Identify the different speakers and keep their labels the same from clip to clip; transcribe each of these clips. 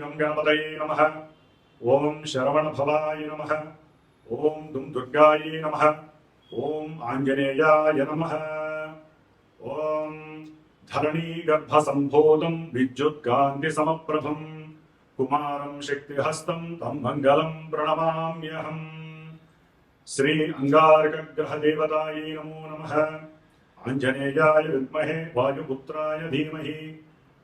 Speaker 1: గం గణపతయే నమ. ఓం శరవణభవాయ నమ. ఓం దుం దుర్గాయే నమ. ఓం ఆంజనేయాయ నమ. ఓం ధరణీగర్భసంభూతం విద్యుత్కాంతిసమప్రభం కుమారం శక్తిహస్తం తం మంగళం ప్రణమామ్యహం. శ్రీ అంగారకగ్రహదేవతాయై నమో నమ. ఆంజనేయాయ విద్మహే వాయుపుత్రాయ ధీమహి.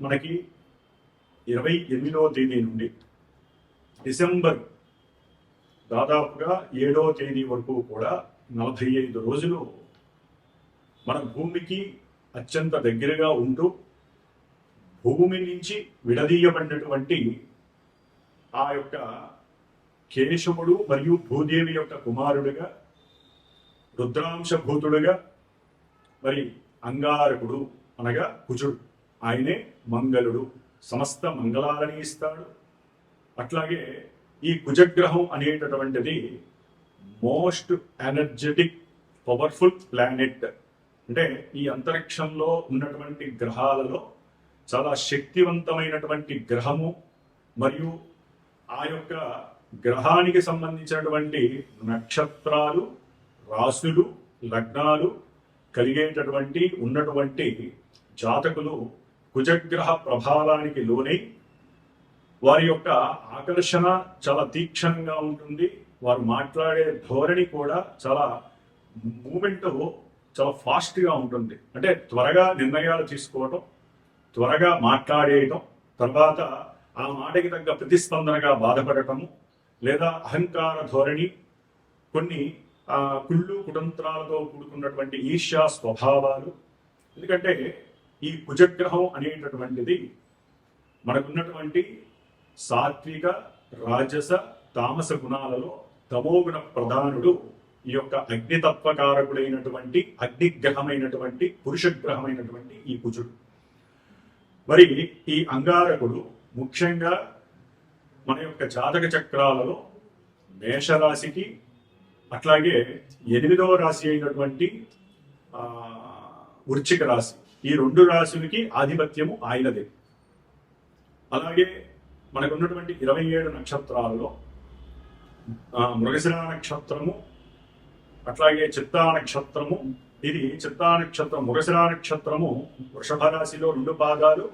Speaker 1: మనకి ఇరవై ఎనిమిదవ తేదీ నుండి డిసెంబర్ దాదాపుగా ఏడవ తేదీ వరకు కూడా నలభై ఐదు రోజులు మన భూమికి అత్యంత దగ్గరగా ఉంటూ భూమి నుంచి విడదీయబడినటువంటి ఆ యొక్క కేశవుడు మరియు భూదేవి యొక్క కుమారుడుగా రుద్రాంశభూతుడుగా మరి అంగారకుడు అనగా కుజుడు. ఆయనే మంగళుడు సమస్త మంగళాలని ఇస్తాడు. అట్లాగే ఈ కుజగ్రహం అనేటటువంటిది మోస్ట్ ఎనర్జెటిక్ పవర్ఫుల్ ప్లానెట్. అంటే ఈ అంతరిక్షంలో ఉన్నటువంటి గ్రహాలలో చాలా శక్తివంతమైనటువంటి గ్రహము మరియు ఆ యొక్క గ్రహానికి సంబంధించినటువంటి నక్షత్రాలు రాశులు లగ్నాలు కలిగేటటువంటి ఉన్నటువంటి జాతకులు కుజగ్రహ ప్రభావానికి లోనై వారి యొక్క ఆకర్షణ చాలా తీక్షణంగా ఉంటుంది. వారు మాట్లాడే ధోరణి కూడా చాలా మూమెంట్ చాలా ఫాస్ట్గా ఉంటుంది. అంటే త్వరగా నిర్ణయాలు తీసుకోవటం త్వరగా మాట్లాడేయటం తర్వాత ఆ మాటకి తగ్గ ప్రతిస్పందనగా బాధపడటము లేదా అహంకార ధోరణి కొన్ని కుళ్ళు కుటంత్రాలతో కూడుకున్నటువంటి ఈర్ష్యా స్వభావాలు. ఎందుకంటే ఈ కుజగ్రహం అనేటటువంటిది మనకున్నటువంటి సాత్విక రాజస తామస గుణాలలో తమోగుణ ప్రధానుడు ఈ యొక్క అగ్నితత్వకారకుడైనటువంటి అగ్నిగ్రహమైనటువంటి పురుషగ్రహమైనటువంటి ఈ కుజుడు. మరి ఈ అంగారకుడు ముఖ్యంగా మన యొక్క జాతక చక్రాలలో మేషరాశికి అట్లాగే ఎనిమిదవ రాశి అయినటువంటి వృచ్చిక రాశి ఈ రెండు రాశులకి ఆధిపత్యము ఆయనదే. అలాగే మనకున్నటువంటి ఇరవై ఏడు నక్షత్రాలలో ఆ, మృగశిర నక్షత్రము అట్లాగే చిత్తా నక్షత్రము ఇది చిత్తా నక్షత్రం మృగశిర నక్షత్రము వృషభ రాశిలో రెండు పాదాలు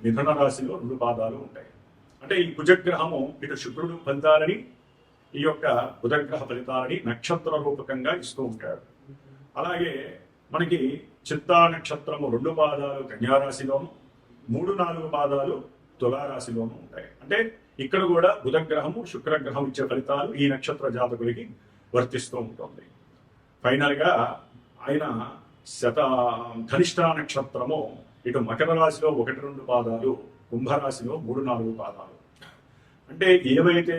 Speaker 1: మిథున రాశిలో రెండు పాదాలు ఉంటాయి. అంటే ఈ కుజగ్రహము ఇటు శుక్రుడు ఫలితాలని ఈ యొక్క బుధగ్రహ ఫలితాలని నక్షత్ర రూపకంగా ఇస్తూ ఉంటాడు. అలాగే మనకి చిత్తా నక్షత్రము రెండు పాదాలు కన్యారాశిలోను మూడు నాలుగు పాదాలు తులారాశిలోను ఉంటాయి. అంటే ఇక్కడ కూడా బుధగ్రహము శుక్రగ్రహం ఇచ్చే ఫలితాలు ఈ నక్షత్ర జాతకులకి వర్తిస్తూ ఉంటుంది. ఫైనల్గా ఆయన శత ధనిష్ట నక్షత్రము ఇటు మకర రాశిలో ఒకటి రెండు పాదాలు కుంభరాశిలో మూడు నాలుగు పాదాలు. అంటే ఏవైతే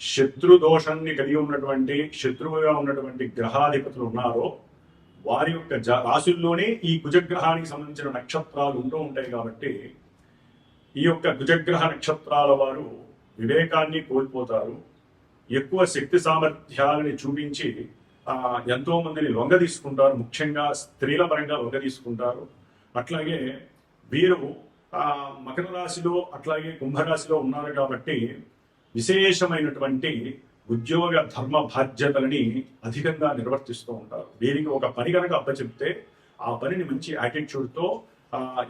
Speaker 1: శత్రు దోషాన్ని కలిగి ఉన్నటువంటి శత్రువుగా ఉన్నటువంటి గ్రహాధిపతులు ఉన్నారో వారి యొక్క జ రాశుల్లోనే ఈ కుజగ్రహానికి సంబంధించిన నక్షత్రాలు ఉంటూ ఉంటాయి కాబట్టి ఈ యొక్క కుజగ్రహ నక్షత్రాల వారు వివేకాన్ని కోల్పోతారు. ఎక్కువ శక్తి సామర్థ్యాలని చూపించి ఎంతో మందిని లొంగ తీసుకుంటారు. ముఖ్యంగా స్త్రీల పరంగా లొంగ తీసుకుంటారు. అట్లాగే వీరు మకర రాశిలో అట్లాగే కుంభరాశిలో ఉన్నారు కాబట్టి విశేషమైనటువంటి ఉద్యోగ ధర్మ బాధ్యతలని అధికంగా నిర్వర్తిస్తూ ఉంటారు. దీనికి ఒక పని కనుక అప్పచెప్తే ఆ పనిని మంచి యాటిట్యూడ్తో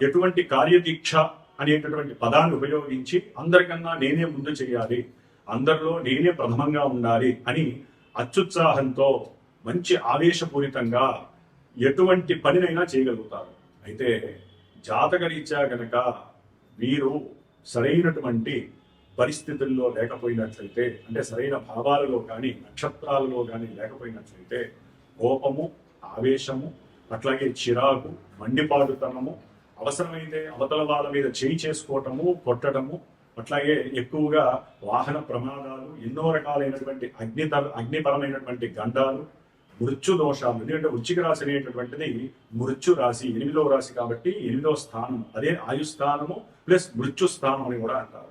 Speaker 1: ఎటువంటి కార్యదీక్ష అనేటటువంటి పదాన్ని ఉపయోగించి అందరికన్నా నేనే ముందు చేయాలి అందరిలో నేనే ప్రథమంగా ఉండాలి అని అత్యుత్సాహంతో మంచి ఆవేశపూరితంగా ఎటువంటి పనినైనా చేయగలుగుతారు. అయితే జాతకరీత్యా గనక వీరు సరైనటువంటి పరిస్థితుల్లో లేకపోయినట్లయితే అంటే సరైన భావాలలో కానీ నక్షత్రాలలో కానీ లేకపోయినట్లయితే కోపము ఆవేశము అట్లాగే చిరాకు మండిపాడుతనము అవసరమైతే అవతల వాళ్ళ మీద చేయి చేసుకోవటము కొట్టడము అట్లాగే ఎక్కువగా వాహన ప్రమాదాలు ఎన్నో రకాలైనటువంటి అగ్ని అగ్నిపరమైనటువంటి గండాలు మృత్యు దోషాలు ఎందుకంటే వృచ్చిక రాశి అనేటటువంటిది మృత్యు రాశి ఎనిమిదవ రాశి కాబట్టి ఎనిమిదవ స్థానం అదే ఆయుస్థానము ప్లస్ మృత్యు స్థానం అని కూడా అంటారు.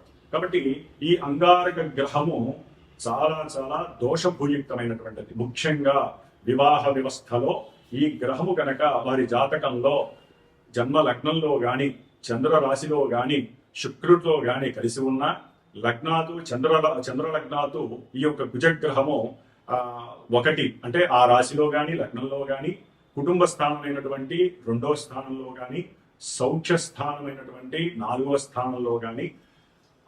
Speaker 1: కాబట్టి ఈ అంగారక గ్రహము చాలా చాలా దోషభూయుక్తమైనటువంటిది. ముఖ్యంగా వివాహ వ్యవస్థలో ఈ గ్రహము కనుక వారి జాతకంలో జన్మ లగ్నంలో గాని చంద్ర రాశిలో గాని శుక్రుడితో గాని కలిసి ఉన్న లగ్నాతు చంద్ర చంద్ర లగ్నాతు ఈ యొక్క కుజగ్రహము ఒకటి అంటే ఆ రాశిలో గాని లగ్నంలో గాని కుటుంబ స్థానమైనటువంటి రెండో స్థానంలో గాని సౌఖ్య స్థానమైనటువంటి నాలుగో స్థానంలో గాని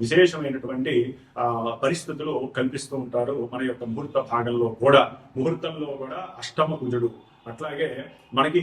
Speaker 1: విశేషమైనటువంటి పరిస్థితులు కల్పిస్తూ ఉంటారు మన యొక్క ముహూర్త భాగంలో కూడా. ముహూర్తంలో కూడా అష్టమ కుజుడు. అట్లాగే మనకి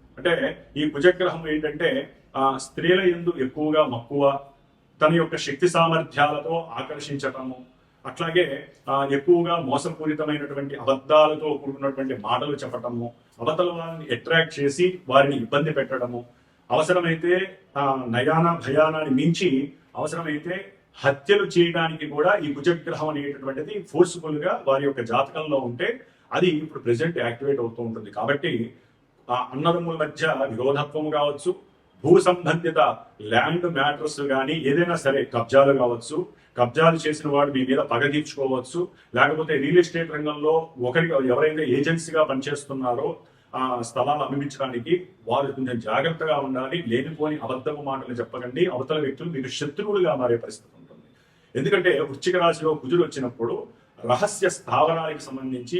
Speaker 1: అంటే ఈ కుజగ్రహం ఏంటంటే ఆ స్త్రీల ఎందు ఎక్కువగా మక్కువ తన యొక్క శక్తి సామర్థ్యాలతో ఆకర్షించటము అట్లాగే ఆ, ఎక్కువగా మోసపూరితమైనటువంటి అబద్ధాలతో కూడుకున్నటువంటి మాటలు చెప్పటము అవతల వారిని అట్రాక్ట్ చేసి వారిని ఇబ్బంది పెట్టడము అవసరమైతే ఆ నయాన భయానాన్ని మించి అవసరమైతే హత్యలు చేయడానికి కూడా ఈ కుజగ్రహం అనేటటువంటిది ఫోర్స్ఫుల్గా వారి యొక్క జాతకంలో ఉంటే అది ఇప్పుడు ప్రెసెంట్ యాక్టివేట్ అవుతూ ఉంటుంది. కాబట్టి ఆ అన్నదమ్ముల మధ్య విరోధత్వం కావచ్చు భూ సంబంధిత ల్యాండ్ మ్యాటర్స్ కానీ ఏదైనా సరే కబ్జాలు కావచ్చు కబ్జాలు చేసిన వాడు మీ మీద పగ తీర్చుకోవచ్చు లేకపోతే రియల్ ఎస్టేట్ రంగంలో ఒకరికి ఎవరైతే ఏజెన్సీగా పనిచేస్తున్నారో ఆ స్థలాలు అమ్మించడానికి వారు కొంచెం జాగ్రత్తగా ఉండాలి లేనిపోని అబద్ధపు మాటలు చెప్పకండి అవతల వ్యక్తులు మీకు శత్రువులుగా మారే పరిస్థితి ఉంటుంది. ఎందుకంటే వృశ్చిక రాశిలో కుజుడు వచ్చినప్పుడు రహస్య స్థావరానికి సంబంధించి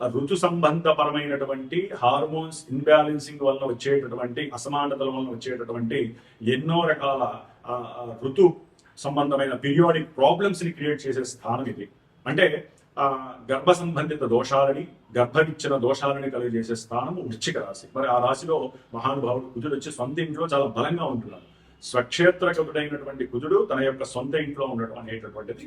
Speaker 1: ఋతు సంబంధపరమైనటువంటి హార్మోన్స్ ఇన్బ్యాలెన్సింగ్ వలన వచ్చేటటువంటి అసమానతల వలన వచ్చేటటువంటి ఎన్నో రకాల ఋతు సంబంధమైన పీరియాడిక్ ప్రాబ్లమ్స్ని క్రియేట్ చేసే స్థానం ఇది. అంటే ఆ గర్భ సంబంధిత దోషాలని గర్భవిచ్చిన దోషాలని కలిగజేసే స్థానము వృశ్చిక రాశి. మరి ఆ రాశిలో మహానుభావుడు కుజుడు వచ్చి సొంత ఇంట్లో చాలా బలంగా ఉంటున్నాడు. స్వక్షేత్ర కవుడైనటువంటి కుజుడు తన యొక్క సొంత ఇంట్లో ఉండడం అనేటటువంటిది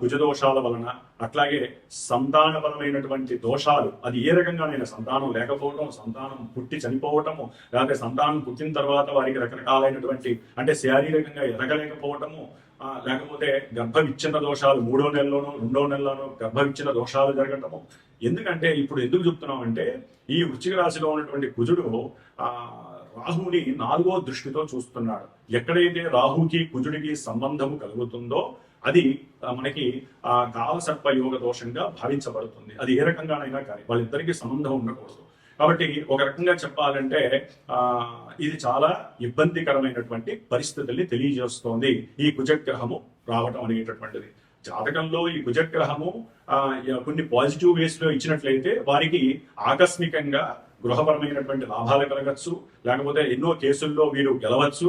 Speaker 1: కుజదోషాల వలన అట్లాగే సంతానపరమైనటువంటి దోషాలు అది ఏ రకంగానైనా సంతానం లేకపోవటం సంతానం పుట్టి చనిపోవటము లేకపోతే సంతానం పుట్టిన తర్వాత వారికి రకరకాలైనటువంటి అంటే శారీరకంగా ఎదగలేకపోవటము లేకపోతే గర్భ విచ్ఛిన్న దోషాలు మూడో నెలలోనో రెండో నెలలోనూ గర్భ విచ్ఛిన్న దోషాలు జరగటము. ఎందుకంటే ఇప్పుడు ఎందుకు చెప్తున్నాం అంటే ఈ వృశ్చిక రాశిలో ఉన్నటువంటి కుజుడు ఆ రాహుని నాలుగో దృష్టితో చూస్తున్నాడు. ఎక్కడైతే రాహుకి కుజుడికి సంబంధము కలుగుతుందో అది మనకి ఆ కాలసర్ప యోగ దోషంగా భావించబడుతుంది. అది ఏ రకంగానైనా కానీ వాళ్ళిద్దరికీ సంబంధం ఉండకూడదు. కాబట్టి ఒక రకంగా చెప్పాలంటే ఆ ఇది చాలా ఇబ్బందికరమైనటువంటి పరిస్థితుల్ని తెలియజేస్తోంది ఈ కుజగ్రహము రావటం అనేటటువంటిది. జాతకంలో ఈ కుజగ్రహము కొన్ని పాజిటివ్ వేస్లో ఇచ్చినట్లయితే వారికి ఆకస్మికంగా గృహపరమైనటువంటి లాభాలు కలగచ్చు లేకపోతే ఎన్నో కేసుల్లో వీరు గెలవచ్చు.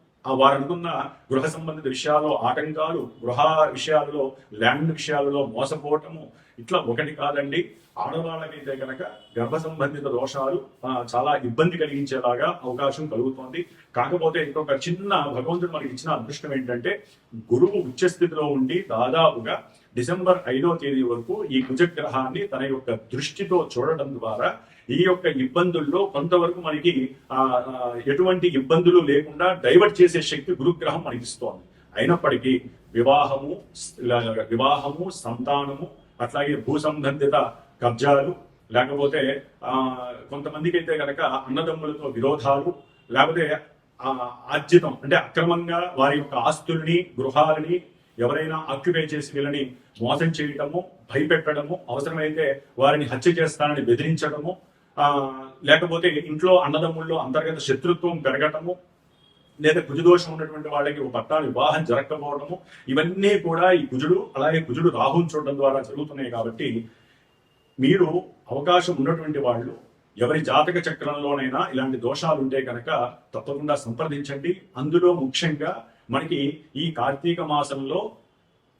Speaker 1: వారు అనుకున్న గృహ సంబంధిత విషయాల్లో ఆటంకాలు గృహ విషయాలలో ల్యాండ్ విషయాలలో మోసపోవటము ఇట్లా ఒకటి కాదండి. ఆడవాళ్ళకైతే కనుక గర్భ సంబంధిత దోషాలు చాలా ఇబ్బంది కలిగించేలాగా అవకాశం కలుగుతోంది. కాకపోతే ఇంకొక చిన్న భగవంతుడు మనకి ఇచ్చిన అదృష్టం ఏంటంటే గురువు ఉచ్చస్థితిలో ఉండి దాదాపుగా డిసెంబర్ ఐదో తేదీ వరకు ఈ కుజగ్రహాన్ని తన యొక్క దృష్టితో చూడటం ద్వారా ఈ యొక్క ఇబ్బందుల్లో కొంతవరకు మనకి ఆ, ఎటువంటి ఇబ్బందులు లేకుండా డైవర్ట్ చేసే శక్తి గురుగ్రహం మనకి ఇస్తోంది. అయినప్పటికీ వివాహము వివాహము సంతానము అట్లాగే భూ సంబంధిత కబ్జాలు లేకపోతే ఆ కొంతమందికి అయితే కనుక అన్నదమ్ములతో విరోధాలు లేకపోతే ఆ ఆర్జితం అంటే అక్రమంగా వారి యొక్క ఆస్తుల్ని గృహాలని ఎవరైనా ఆక్యుపై చేసి వీళ్ళని మోసం చేయటము భయపెట్టడము అవసరమైతే వారిని హత్య చేస్తానని బెదిరించడము లేకపోతే ఇంట్లో అన్నదమ్ముల్లో అంతర్గత శత్రుత్వం పెరగటము లేదా కుజదోషం ఉన్నటువంటి వాళ్ళకి ఒక పట్టాలు వివాహం జరగకపోవడము ఇవన్నీ కూడా ఈ కుజుడు అలాగే కుజుడు రాహుని చూడడం ద్వారా జరుగుతున్నాయి కాబట్టి మీరు అవకాశం ఉన్నటువంటి వాళ్ళు ఎవరి జాతక చక్రంలోనైనా ఇలాంటి దోషాలు ఉంటే కనుక తప్పకుండా సంప్రదించండి. అందులో ముఖ్యంగా మనకి ఈ కార్తీక మాసంలో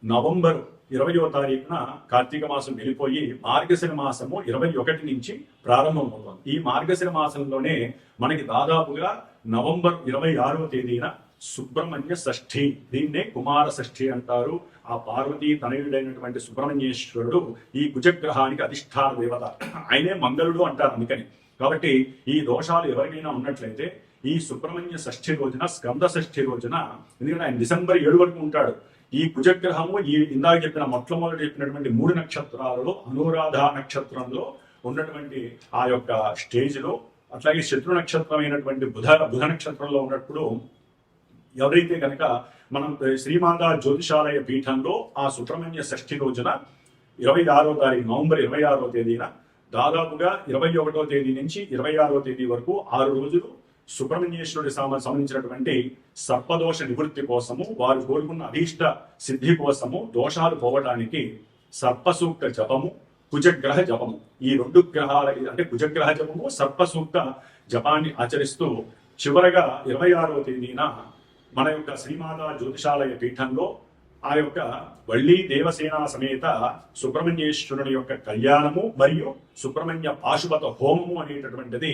Speaker 1: నవంబర్ ఇరవయో తారీఖున కార్తీక మాసం వెళ్ళిపోయి మార్గశిర మాసము ఇరవై ఒకటి నుంచి ప్రారంభమవుతుంది ఈ మార్గశిర మాసంలోనే మనకి దాదాపుగా నవంబర్ ఇరవై ఆరవ తేదీన సుబ్రహ్మణ్య షష్ఠి. దీన్నే కుమార షష్ఠి అంటారు. ఆ పార్వతీ తనయుడైనటువంటి సుబ్రహ్మణ్యేశ్వరుడు ఈ కుజగ్రహానికి అధిష్టాన దేవత. ఆయనే మంగళుడు అంటారు అందుకని. కాబట్టి ఈ దోషాలు ఎవరికైనా ఉన్నట్లయితే ఈ సుబ్రహ్మణ్య షష్ఠి రోజున స్కంద షష్ఠి రోజున ఎందుకంటే ఆయన డిసెంబర్ ఏడు వరకు ఉంటాడు. ఈ కుజగ్రహము ఈ ఇందాక చెప్పిన మొట్టమొదటి చెప్పినటువంటి మూడు నక్షత్రాలలో అనురాధ నక్షత్రంలో ఉన్నటువంటి ఆ యొక్క స్టేజ్లో అట్లాగే శత్రు నక్షత్రమైనటువంటి బుధ బుధ నక్షత్రంలో ఉన్నప్పుడు ఎవరైతే కనుక మనం శ్రీమాంద జ్యోతిషాలయ పీఠంలో ఆ సుబ్రహ్మణ్య షష్ఠి రోజున ఇరవై ఆరో తారీఖు నవంబర్ ఇరవై ఆరో తేదీన దాదాపుగా ఇరవై ఒకటో తేదీ నుంచి ఇరవై ఆరో తేదీ వరకు ఆరు రోజులు సుబ్రహ్మణ్యేశ్వరుడి సమ- సంబంధించినటువంటి సర్పదోష నివృత్తి కోసము వారు కోరుకున్న అభీష్ట సిద్ధి కోసము దోషాలు పోవడానికి సర్పసూక్త జపము కుజగ్రహ జపము. ఈ రెండు గ్రహాల అంటే కుజగ్రహ జపము సర్పసూక్త జపాన్ని ఆచరిస్తూ చివరగా ఇరవై ఆరవ తేదీన మన యొక్క శ్రీమాతా జ్యోతిషాలయ పీఠంలో ఆ యొక్క వళ్ళీ దేవసేన సమేత సుబ్రహ్మణ్యేశ్వరుని యొక్క కళ్యాణము మరియు సుబ్రహ్మణ్య పాశుపత హోమము అనేటటువంటిది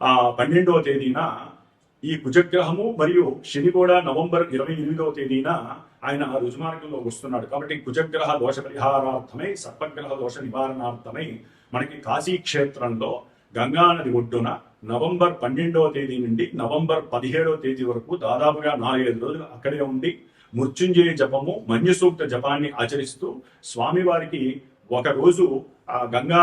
Speaker 1: ఆ పన్నెండవ తేదీన ఈ కుజగ్రహము మరియు శని కూడా నవంబర్ ఇరవై ఎనిమిదవ తేదీన ఆయన రుజుమార్గంలో వస్తున్నాడు. కాబట్టి కుజగ్రహ దోష పరిహారార్థమై సర్పగ్రహ దోష నివారణార్థమై మనకి కాశీ క్షేత్రంలో గంగా నది ఒడ్డున నవంబర్ పన్నెండవ తేదీ నుండి నవంబర్ పదిహేడవ తేదీ వరకు దాదాపుగా నాలుగైదు రోజులు అక్కడే ఉండి మృత్యుంజయ జపము మన్యుసూక్త జపాన్ని ఆచరిస్తూ స్వామివారికి ఒక రోజు ఆ గంగా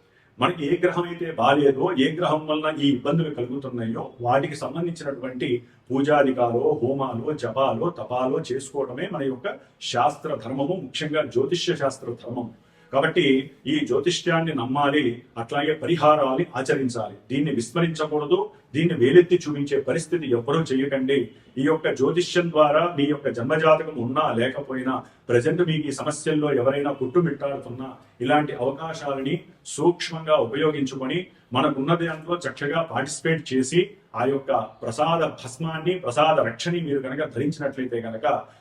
Speaker 1: మనకి ఏ గ్రహం అయితే బాలేదో ఏ గ్రహం వలన ఈ ఇబ్బందులు కలుగుతున్నాయో వాటికి సంబంధించినటువంటి పూజాధికారో హోమాలు జపాలో తపాలో చేసుకోవడమే మన యొక్క శాస్త్ర ధర్మము ముఖ్యంగా జ్యోతిష్య శాస్త్ర ధర్మం కాబట్టి ఈ జ్యోతిష్యాన్ని నమ్మాలి అట్లాగే పరిహారాలు ఆచరించాలి. దీన్ని విస్మరించకూడదు దీన్ని వేలెత్తి చూపించే పరిస్థితి ఎవ్వరూ చేయకండి. ఈ యొక్క జ్యోతిష్యం ద్వారా మీ యొక్క జన్మజాతకం ఉన్నా లేకపోయినా ప్రజెంట్ మీకు ఈ సమస్యల్లో ఎవరైనా పుట్టుమిట్టాడుతున్నా ఇలాంటి అవకాశాలని సూక్ష్మంగా ఉపయోగించుకొని మనకున్న దాంట్లో చక్కగా పార్టిసిపేట్ చేసి ఆ యొక్క ప్రసాద భస్మాన్ని ప్రసాద రక్షని మీరు కనుక ధరించినట్లయితే కనుక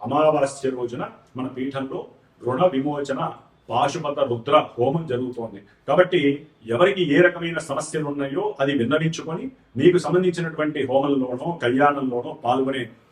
Speaker 1: అమావాస్య రోజున మన పీఠంలో రుణ విమోచన పాశుపత రుద్ర హోమం జరుగుతోంది. కాబట్టి ఎవరికి ఏ రకమైన సమస్యలు ఉన్నాయో అది విన్నవించుకొని మీకు సంబంధించినటువంటి హోమంలోనో కళ్యాణంలోనో పాల్గొనే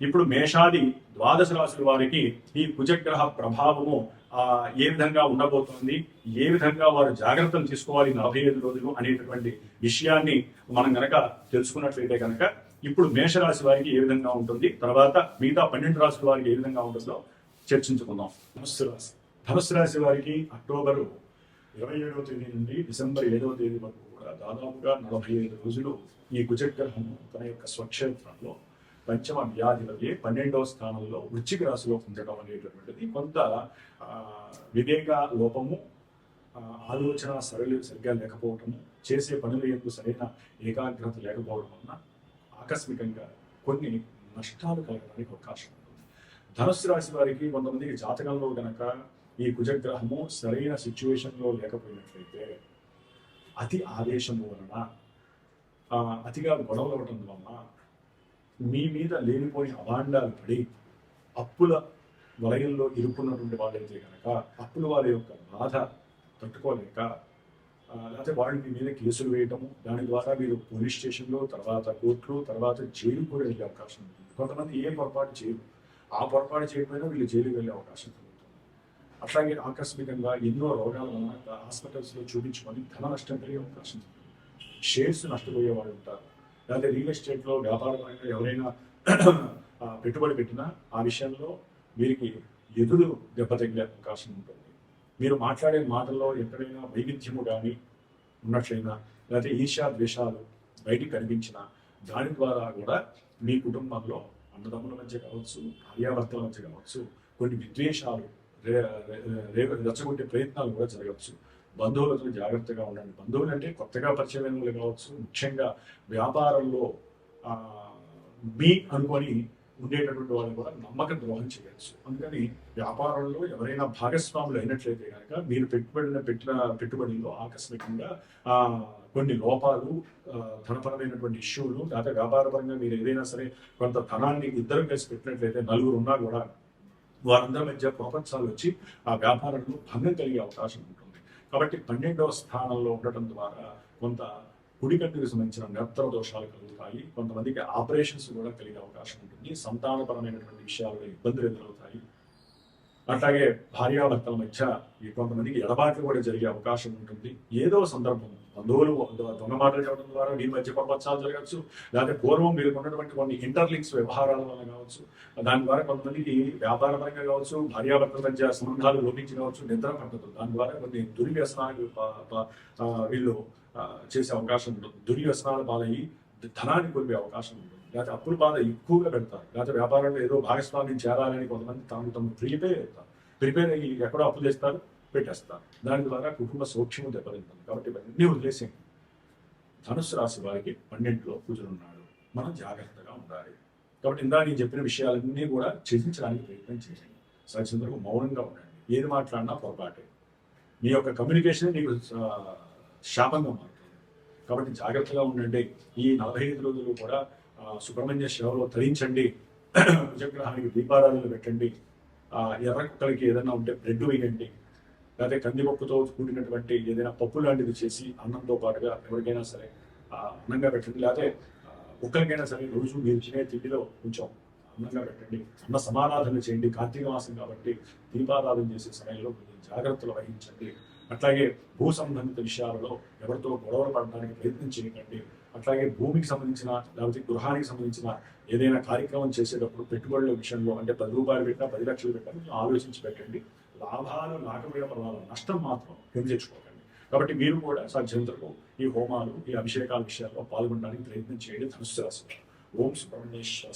Speaker 1: ఇప్పుడు మేషాది ద్వాదశ రాశుల వారికి ఈ కుజగ్రహ ప్రభావము ఆ ఏ విధంగా ఉండబోతోంది ఏ విధంగా వారు జాగ్రత్తలు తీసుకోవాలి నలభై ఐదు రోజులు అనేటటువంటి విషయాన్ని మనం గనక తెలుసుకున్నట్లయితే కనుక ఇప్పుడు మేషరాశి వారికి ఏ విధంగా ఉంటుంది తర్వాత మిగతా పన్నెండు రాశుల వారికి ఏ విధంగా ఉంటుందో చర్చించుకుందాం. ధనుస్సు రాశి. ధనుస్సు రాశి వారికి అక్టోబరు ఇరవై ఏడవ తేదీ నుండి డిసెంబర్ ఏడవ తేదీ వరకు కూడా దాదాపుగా నలభై ఐదు రోజులు ఈ కుజగ్రహం తన యొక్క స్వక్షేత్రంలో పంచమ వ్యాధిలే పన్నెండవ స్థానంలో వృచ్చిక రాశిలో ఉండడం అనేటటువంటిది కొంత వివేక లోపము ఆలోచన సరళి సరిగ్గా లేకపోవటము చేసే పనుల యొక్క సరైన ఏకాగ్రత లేకపోవడం వలన ఆకస్మికంగా కొన్ని నష్టాలు కలగడానికి అవకాశం ఉంటుంది. ధనుస్సు రాశి వారికి కొంతమందికి జాతకంలో గనక ఈ కుజగ్రహము సరైన సిచ్యువేషన్లో లేకపోయినట్లయితే అతి ఆవేశము వలన అతిగా గొడవలు అవ్వటం వలన మీ మీద లేనిపోని అభాండాలు పడి అప్పుల వలయంలో ఇరుక్కున్నటువంటి వాళ్ళైతే కనుక అప్పుల వారి యొక్క బాధ తట్టుకోలేక లేకపోతే వాళ్ళు మీ మీద కేసులు వేయటము దాని ద్వారా మీరు పోలీస్ స్టేషన్లో తర్వాత కోర్టులు తర్వాత జైలు కూడా వెళ్ళే అవకాశం ఉంటుంది కొంతమంది ఏ పొరపాటు చేయరు. ఆ పొరపాటు చేయకపోయినా వీళ్ళు జైలు వెళ్ళే అవకాశం ఉంటుంది అట్లాగే ఆకస్మికంగా ఎన్నో రోగాల వలన హాస్పిటల్స్లో చూపించుకొని ధన నష్టం కలిగే అవకాశం ఉంటుంది షేర్స్ నష్టపోయే వాళ్ళు ఉంటారు. లేకపోతే రియల్ ఎస్టేట్లో వ్యాపారపరంగా ఎవరైనా పెట్టుబడి పెట్టినా ఆ విషయంలో వీరికి ఎదురు దెబ్బ తగిలే అవకాశం ఉంటుంది. మీరు మాట్లాడే మాటల్లో ఎక్కడైనా వైవిధ్యము కానీ ఉన్నట్లయినా లేకపోతే ఈర్ష్యా ద్వేషాలు బయటికి కనిపించినా దాని ద్వారా కూడా మీ కుటుంబంలో అన్నదమ్ముల మధ్య కావచ్చు భార్యాభర్తల మధ్య కావచ్చు కొన్ని విద్వేషాలు రే రే- రే- రెచ్చగొట్టే ప్రయత్నాలు కూడా జరగవచ్చు. బంధువులతో జాగ్రత్తగా ఉండండి. బంధువులు అంటే కొత్తగా పరిచయమైన వాళ్ళు కావచ్చు ముఖ్యంగా వ్యాపారంలో మీ అనుకొని ఉండేటటువంటి వాళ్ళని కూడా నమ్మక ద్రోహం చేయొచ్చు. అందుకని వ్యాపారంలో ఎవరైనా భాగస్వాములు అయినట్లయితే కనుక మీరు పెట్టుబడిన పెట్టిన పెట్టుబడిలో ఆకస్మికంగా కొన్ని లోపాలు ధనపరమైనటువంటి ఇష్యూలు లేదా వ్యాపారపరంగా మీరు ఏదైనా సరే కొంత ధనాన్ని ఇద్దరు కలిసి పెట్టినట్లయితే నలుగురు ఉన్నా కూడా వారందరి మధ్య ప్రపంచాలు వచ్చి ఆ వ్యాపారంలో భంగం కలిగే అవకాశం ఉంటుంది. కాబట్టి పన్నెండవ స్థానంలో ఉండటం ద్వారా కొంత కుడికట్టుకు సంబంధించిన నేత్ర దోషాలు కలుగుతాయి. కొంతమందికి ఆపరేషన్స్ కూడా కలిగే అవకాశం ఉంటుంది. సంతానపరమైనటువంటి విషయాలు ఇబ్బందులు ఎదురవుతాయి. అట్లాగే భార్యాభర్తల మధ్య ఈ కొంతమందికి ఎడబాట్లు కూడా జరిగే అవకాశం ఉంటుంది. ఏదో సందర్భం బంధువులు దొంగ మాటలు చెప్పడం ద్వారా మీ మధ్య ప్రపంచాలు జరగచ్చు లేకపోతే పూర్వం మీరు ఉన్నటువంటి కొన్ని ఇంటర్లింక్స్ వ్యవహారాల వల్ల కావచ్చు. దాని ద్వారా కొంతమందికి వ్యాపారపరంగా కావచ్చు భార్యాభర్తల మధ్య సంబంధాలు లోపించి కావచ్చు నిద్ర పడుతుంది దాని ద్వారా కొన్ని దుర్వ్యసనాలు వీళ్ళు చేసే అవకాశం ఉంటుంది దుర్వ్యసనాల పాలయ్యి ధనాన్ని కోల్పోయే అవకాశం ఉంటుంది లేకపోతే అప్పుల బాధ ఎక్కువగా పెడతారు. లేకపోతే వ్యాపారంలో ఏదో భాగస్వామ్యం చేరాలని కొంతమంది తాము తమ ప్రిపేర్ అవుతారు ప్రిపేర్ అయ్యి ఎక్కడో అప్పు చేస్తారు. పెట్టేస్తారు దాని ద్వారా కుటుంబ సౌఖ్యము దెబ్బతింటుంది. కాబట్టి ఇవన్నీ వదిలేసేయండి ధనుసు రాశి వారికి పన్నెండులో కుజులున్నాడు మనం జాగ్రత్తగా ఉండాలి. కాబట్టి ఇందా నేను చెప్పిన విషయాలన్నీ కూడా ఛేదించడానికి ప్రయత్నం చేయండి. సచినంతరకు మౌనంగా ఉండండి. ఏది మాట్లాడినా పొరపాటే. మీ యొక్క కమ్యూనికేషన్ నీకు శాపంగా మారుతుంది. కాబట్టి జాగ్రత్తగా ఉండండి. ఈ నలభై ఐదు రోజులు కూడా సుబ్రహ్మణ్య సేవలో తరించండి. కుజగ్రహానికి దీపారాధనలు పెట్టండి. ఆ, ఎర్ర కుక్కలకి ఏదైనా ఉంటే బ్రెడ్ వేయండి. లేకపోతే కందిపప్పుతో కూడినటువంటి ఏదైనా పప్పు లాంటిది చేసి అన్నంతో పాటుగా ఎవరికైనా సరే అన్నంగా పెట్టండి. లేకపోతే ఒక్కరికైనా సరే రోజు మీరు తినే తిండిలో కొంచెం అన్నంగా పెట్టండి. అన్న సమారాధన చేయండి. కార్తీక మాసం కాబట్టి దీపారాధన చేసే సమయంలో కొంచెం జాగ్రత్తలు వహించండి. అట్లాగే భూ సంబంధిత విషయాలలో ఎవరితో గొడవలు పడడానికి ప్రయత్నం చేయకండి. అట్లాగే భూమికి సంబంధించిన లేకపోతే గృహానికి సంబంధించిన ఏదైనా కార్యక్రమం చేసేటప్పుడు పెట్టుబడుల విషయంలో అంటే పది రూపాయలు పెట్టినా పది లక్షలు పెట్టినా కొంచెం ఆలోచించి పెట్టండి. లాభాలు రాకపోయినా పర్వాలేదు. నష్టం మాత్రం కొని తెచ్చుకోకండి కాబట్టి మీరు కూడా సాధ్యంతరకు ఈ హోమాలు ఈ అభిషేకాల విషయాల్లో పాల్గొనడానికి ప్రయత్నం చేయండి. ధనుసు రాశి ఓం సుబ్రహ్మణ్యేశ్వర